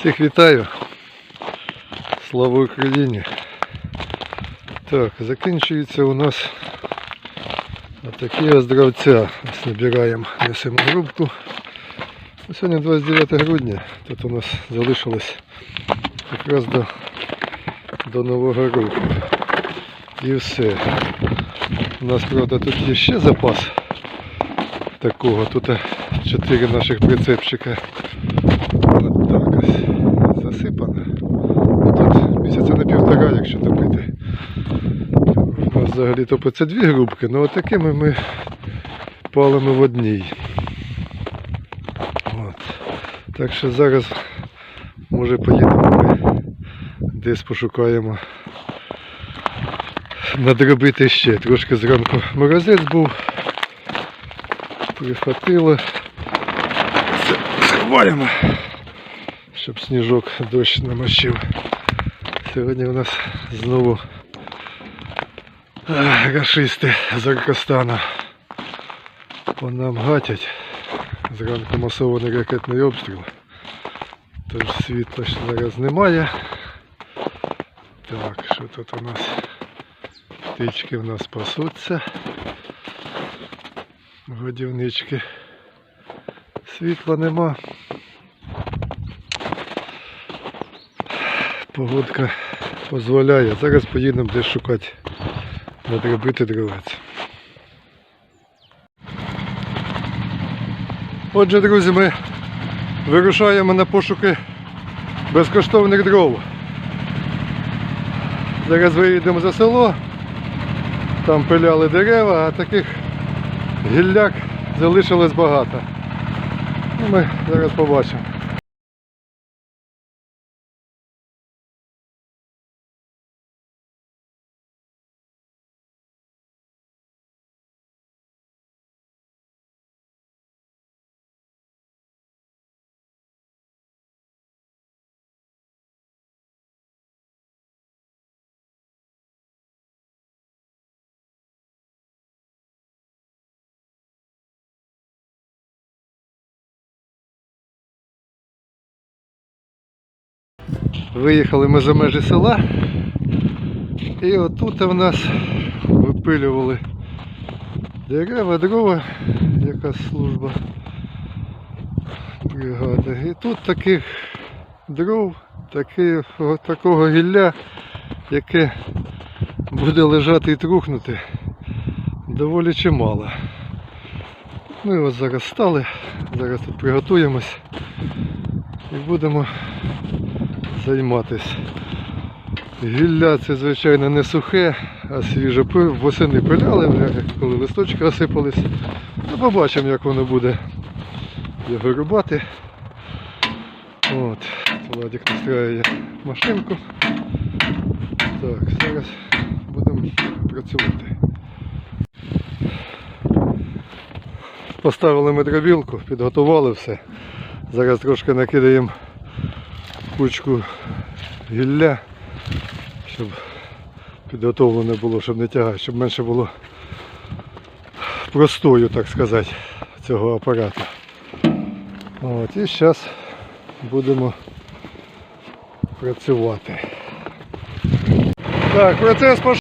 Всіх вітаю. Слава Україні. Так, закінчується у нас такі оздравця. Ось набираємо, несемо грубку. Ну, Сьогодні 29 грудня. Тут у нас залишилось якраз до, до Нового року. І все. У нас, правда, тут є ще запас такого. Тут 4 наших прицепчика. Ось засипано. Ну, тут місяця на півтора, якщо топити. У нас взагалі топиться дві грубки, але такими ми палимо в одній. От. Так що зараз може поїдемо десь пошукаємо надробити ще. Трошки зранку морозець був. Прихватило. Це сховаємо, щоб сніжок дощ намочив. Сьогодні у нас знову ех, рашисти з Аркастана по нам гатять. Зранку масований ракетний обстріл. Тож світла ще зараз немає. Так, що тут у нас? Птички в нас пасуться. Годівнички. Світла нема. Погодка дозволяє. Зараз поїдемо десь шукати надробити дровець. Отже, друзі, ми вирушаємо на пошуки безкоштовних дров. Зараз виїдемо за село, там пиляли дерева, а таких гілляк залишилось багато. Ну, Ми зараз побачимо. Виїхали ми за межі села. І отут в нас випилювали дерева, дрова, якась служба бригади. І тут таких дров, таки, такого гілля, яке буде лежати і трухнути, доволі чимало. Ми ось зараз стали, зараз тут приготуємось і будемо займатися. Гілля це, звичайно, не сухе, а свіже восени пиляли, вже, коли листочки осипались. Ну, побачимо, як воно буде його рубати. От, Владик настраює машинку. Так, зараз будемо працювати. Поставили ми дробілку, підготували все. Зараз трошки накидаємо кучку гілля, щоб підготовлене було, щоб не тягати, щоб менше було простою, так сказати, цього апарату. От, і зараз будемо працювати. Так, процес пішов.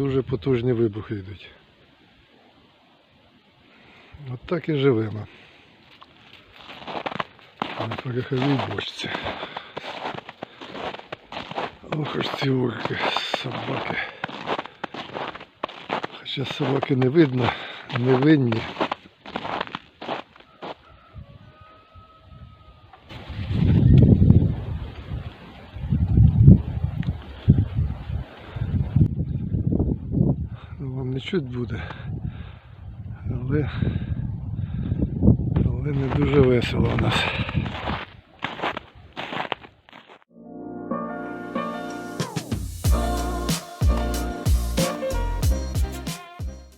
Дуже потужні вибухи йдуть. От так і живемо. На пороховій бочці. Ох ж ці орки, собаки. Хоча собаки не видно, не винні. Ну, не чуть буде, але, але не дуже весело у нас.